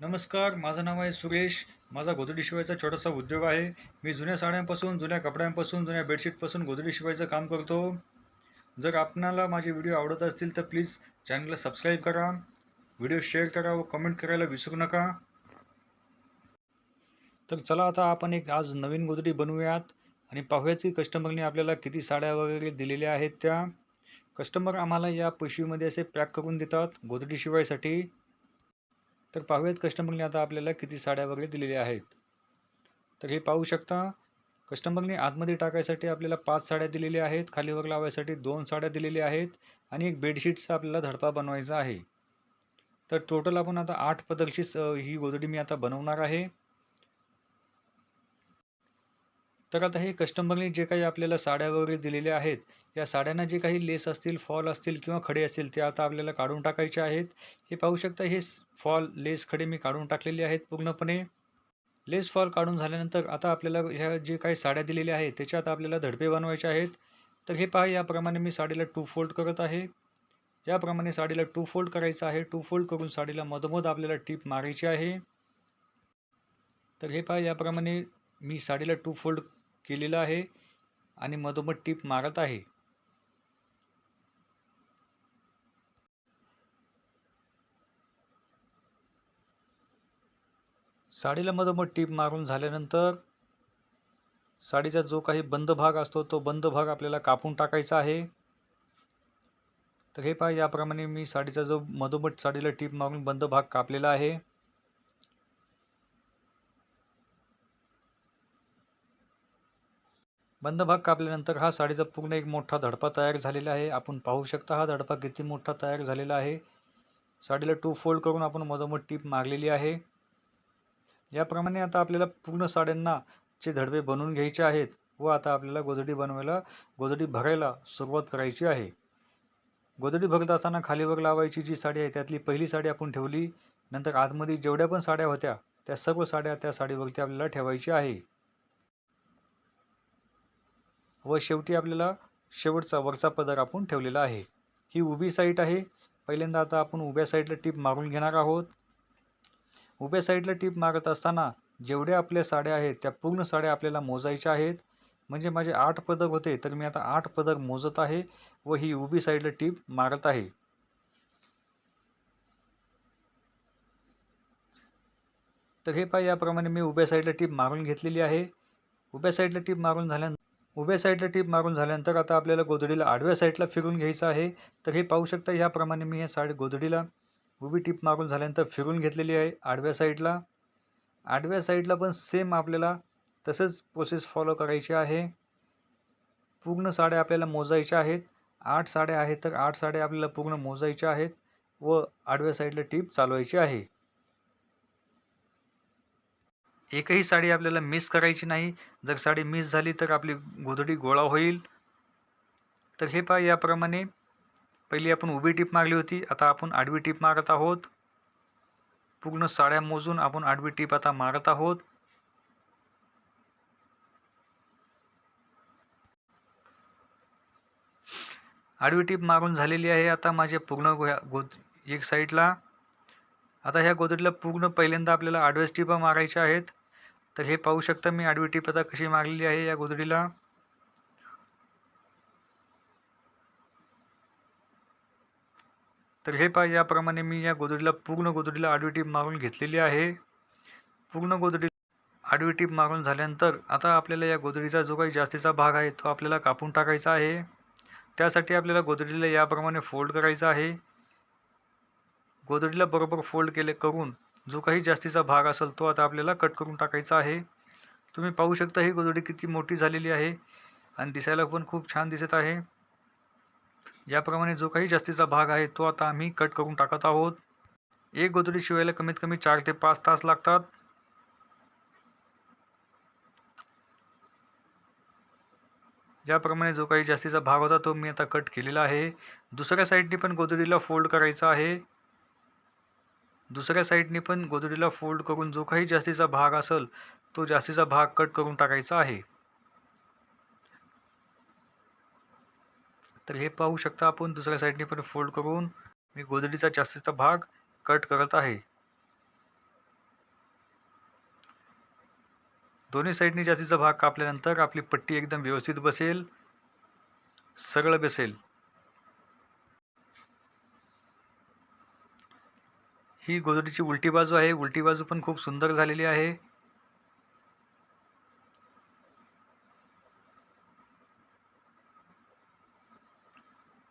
नमस्कार माझं नाव आहे सुरेश. माझा गोधडी शिवायचा छोटासा उद्योग आहे. मी जुन्या साड्यांपासून जुन्या कपड्यांपासून जुन्या बेडशीटपासून गोधडी शिवायचं काम करतो. जर आपणाला माझे व्हिडिओ आवडत असतील तर प्लीज चॅनलला सबस्क्राईब करा. व्हिडिओ शेअर करा व कमेंट करायला विसरू नका. तर चला आता आपण एक आज नवीन गोधडी बनवूयात आणि पाहूयात की कस्टमरने आपल्याला किती साड्या वगैरे दिलेल्या आहेत त्या. कस्टमर आम्हाला या पिशवीमध्ये असे पॅक करून देतात गोधडी शिवायसाठी. तर पाहूयात कस्टमरने आता आपल्याला किती साड्या वगैरे दिलेल्या आहेत. तर हे पाहू शकता कस्टमरने आतमध्ये टाकायसाठी आपल्याला पाच साड्या दिलेल्या आहेत. खालीवर लावायसाठी दोन साड्या दिलेल्या आहेत आणि एक बेडशीटचा आपल्याला धडपा बनवायचा आहे. तर टोटल आपण आता आठ पदरची ही गोधडी मी आता बनवणार आहे. तर आता हे कस्टमरने जे काही आपल्याला साड्या वगैरे दिलेल्या आहेत या साड्यांना जे काही लेस असतील फॉल असतील किंवा खडे असतील ते आता आपल्याला काढून टाकायचे आहेत. हे पाहू शकता हे फॉल लेस खडे मी काढून टाकलेले आहेत पूर्णपणे. लेस फॉल काढून झाल्यानंतर आता आपल्याला ह्या जे काही साड्या दिलेल्या आहेत त्याच्यात आपल्याला धडपे बनवायचे आहेत. तर हे पहा याप्रमाणे मी साडीला टू फोल्ड करत आहे. याप्रमाणे साडीला टू फोल्ड करायचं आहे. टू फोल्ड करून साडीला मधोमध आपल्याला टीप मारायची आहे. तर हे पहा याप्रमाणे मी साडीला टू फोल्ड केलेलं आहे आणि मधोमध टीप मारत आहे. साडीला मधोमध टीप मारून झाल्यानंतर साडीचा जो काही बंद भाग असतो तो बंद भाग आपल्याला कापून टाकायचा आहे. तर हे पहा याप्रमाणे मी साडीचा जो मधोमध साडीला टीप मारून बंद भाग कापलेला आहे. बंद भाग कापल्यानंतर हा साडीचा पूर्ण एक मोठा धडपा तयार झालेला आहे. आपण पाहू शकता हा धडपा किती मोठा तयार झालेला आहे. साडीला टू फोल्ड करून आपण मधोमध टीप मारलेली आहे. याप्रमाणे आता आपल्याला पूर्ण साड्यांना चे धडपे बनवून घ्यायचे आहेत व आता आपल्याला गोधडी बनवायला गोधडी भरायला सुरुवात करायची आहे. गोधडी भरत असताना खालीवर लावायची जी साडी आहे त्यातली पहिली साडी आपण ठेवली. नंतर आतमध्ये जेवढ्या पण साड्या होत्या त्या सर्व साड्या त्या साडीवरती आपल्याला ठेवायची आहे. व शेवटी आपल्याला शेवटचा वरचा पदर आपण ठेवलेला आहे. ही उभी साईट आहे. पहिल्यांदा आता आपण उभ्या साईडला टीप मारून घेणार आहोत. उभ्या साईडला टीप मारत असताना जेवढ्या आपल्या साड्या आहेत त्या पूर्ण साड्या आपल्याला मोजायच्या आहेत. म्हणजे माझे आठ पदर होते तर मी आता आठ पदर मोजत आहे व ही उभी साईडला टीप मारत आहे. तर हे पहा याप्रमाणे मी उभ्या साईडला टीप मारून घेतलेली आहे. उभ्या साईडला टीप मारून झाल्यानंतर उभ्या साईडला टीप मारून झाल्यानंतर आता आपल्याला गोधडीला आडव्या साईडला फिरून घ्यायचं आहे. तर हे पाहू शकता ह्याप्रमाणे मी हे साडी गोधडीला उभी टीप मारून झाल्यानंतर फिरून घेतलेली आहे आडव्या साईडला आडव्या साईडला पण सेम आपल्याला तसंच प्रोसेस फॉलो करायची आहे. पूर्ण साड्या आपल्याला मोजायच्या आहेत. आठ साड्या आहेत तर आठ साड्या आपल्याला पूर्ण मोजायच्या आहेत व आडव्या साईडला टीप चालवायची आहे. एकही साडी आपल्याला मिस करायची नाही. जर साडी मिस झाली तर आपली गोधडी गोळा होईल. तर हे पहा याप्रमाणे पहिली आपण उभी टीप मारली होती. आता आपण आडवी टीप मारत आहोत. पूर्ण साड्या मोजून आपण आडवी टीप आता मारत आहोत. आडवी टीप मारून झालेली आहे आता माझ्या पूर्ण गो- गोद एक साईडला आता ह्या गोदडीला पूर्ण पहिल्यांदा आपल्याला आडव्या टिपा मारायच्या आहेत. तर हे पाहू शकता मी आडवी टीप आता कशी मारलेली आहे या गोदडीला. तर हे पहा याप्रमाणे मी या गोदडीला पूर्ण गोदडीला आडवी टीप मारून घेतलेली आहे. पूर्ण गोदडी आडवी टीप मारून झाल्यानंतर आता आपल्याला या गोदडीचा जो काही जास्तीचा भाग आहे तो आपल्याला कापून टाकायचा आहे. त्यासाठी आपल्याला गोदडीला याप्रमाणे फोल्ड करायचा आहे. गोदडीला बरोबर फोल्ड केले करून जो काही जास्तीचा भाग असेल तो आता आपल्याला कट करून टाकायचा आहे. तुम्ही पाहू शकता ही गोदडी किती मोठी झालेली आहे आणि दिसायला पण खूप छान दिसत आहे. याप्रमाणे जो काही जास्तीचा भाग आहे तो आता आम्ही कट करून टाकत आहोत. एक गोदडी शिवायला कमीत कमी चार ते पाच तास लागतात. ज्याप्रमाणे जो काही जास्तीचा भाग होता तो मी आता कट केलेला आहे. दुसऱ्या साईडने पण गोदडीला फोल्ड करायचा आहे. दुसऱ्या साईडने पण गोदडीला फोल्ड करून जो काही जास्तीचा भाग असेल तो जास्तीचा भाग कट करून टाकायचा आहे. तर हे पाहू शकता आपण दुसऱ्या साईडने पण फोल्ड करून मी गोदडीचा जास्तीचा भाग कट करत आहे. दोन्ही साईडने जास्तीचा भाग कापल्यानंतर आपली पट्टी एकदम व्यवस्थित बसेल सगळं बसेल. ही गोदडीची उलटी बाजू आहे. उलटी बाजू पण खूप सुंदर झालेली आहे.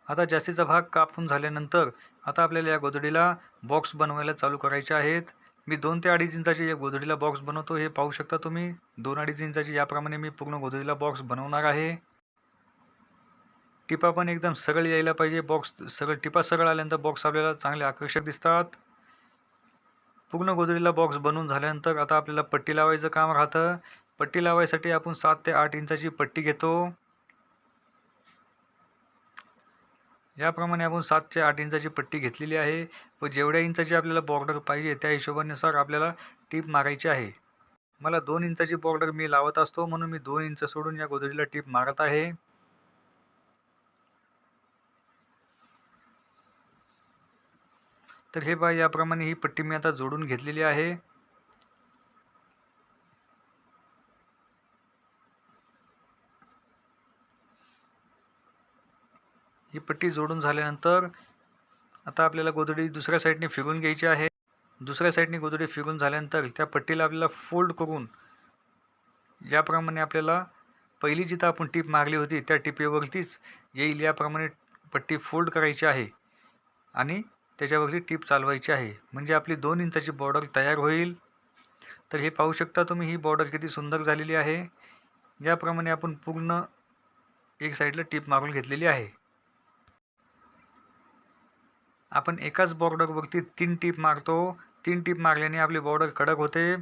आता जास्तीचा भाग कापून झाल्यानंतर आता आपल्याला या गोदडीला बॉक्स बनवायला चालू करायचे आहेत. मी दोन ते अडीच इंचाची या गोदडीला बॉक्स बनवतो. हे पाहू शकता तुम्ही. दोन अडीच इंचाची याप्रमाणे मी पूर्ण गोदडीला बॉक्स बनवणार आहे. टिपा पण एकदम सरळ यायला पाहिजे. बॉक्स सरळ टिपा सरळ आल्यानंतर बॉक्स आपल्याला चांगले आकर्षक दिसतात. पूर्ण गोदडीला बॉक्स बनवून झाल्यानंतर आता आपल्याला पट्टी लावायचं काम राहतं. पट्टी लावायसाठी आपण सात ते आठ इंचाची पट्टी घेतो. याप्रमाणे आपण सात ते आठ इंचाची पट्टी घेतलेली आहे. व जेवढ्या इंचाची आपल्याला बॉर्डर पाहिजे त्या हिशोबानुसार आपल्याला टीप मारायची आहे. मला दोन इंचाची बॉर्डर मी लावत असतो. म्हणून मी दोन इंच सोडून या गोदडीला टीप मारत आहे. तर हे पहा याप्रमाणे ही पट्टी मी आता जोडून घेतलेली आहे. ही पट्टी जोडून झाल्यानंतर आता आपल्याला गोदडी दुसऱ्या साईडने फिरून घ्यायची आहे. दुसऱ्या साईडने गोदडी फिरून झाल्यानंतर त्या पट्टीला आपल्याला फोल्ड करून याप्रमाणे आपल्याला पहिली जिथं आपण टीप मारली होती त्या टिपेवरतीच येईल याप्रमाणे पट्टी फोल्ड करायची आहे. आणि त्याच्यावरती टीप चालवायची आहे. म्हणजे आपली दोन इंचाची बॉर्डर तयार होईल. तर हे पाहू शकता तुम्ही ही बॉर्डर किती सुंदर झालेली आहे. याप्रमाणे आपण पूर्ण एक साईडला टीप मारून घेतलेली आहे. आपण एकाच बॉर्डरवरती तीन टीप मारतो. तीन टीप मारल्याने आपली बॉर्डर कडक होते.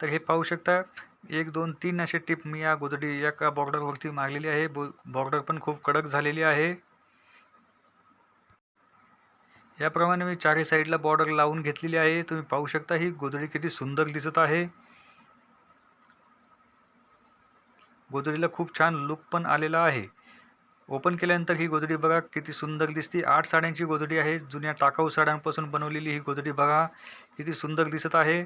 तर हे पाहू शकता एक दोन तीन असे टीप मी या गोदडी एका बॉर्डरवरती मारलेली आहे. बॉर्डर पण खूप कडक झालेली आहे. याप्रमाणे मी चारही साईडला बॉर्डर लावून घेतलेली आहे. तुम्ही पाहू शकता ही गोदडी किती सुंदर दिसत आहे. गोदडीला खूप छान लुक पण आलेला आहे. ओपन केल्यानंतर ही गोदडी बघा किती सुंदर दिसते. आठ साड्यांची गोदडी आहे. जुन्या टाकाऊ साड्यांपासून बनवलेली ही गोदडी बघा किती सुंदर दिसत आहे.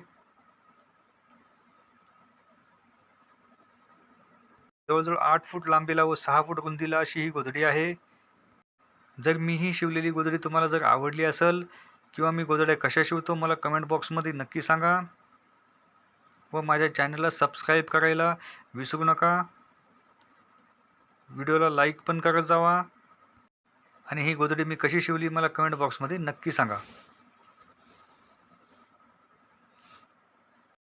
जवळजवळ आठ फूट लांबीला व सहा फूट रुंदीला अशी ही गोदडी आहे. जर मी ही शिवलेली गोदडी तुम्हाला जर आवडली असेल किंवा मी गोदड्या कशा शिवतो मला कमेंट बॉक्समध्ये नक्की सांगा. व माझ्या चॅनलला सबस्क्राईब करायला विसरू नका. व्हिडिओला लाईक पण करत जावा. आणि ही गोदडी मी कशी शिवली मला कमेंट बॉक्समध्ये नक्की सांगा.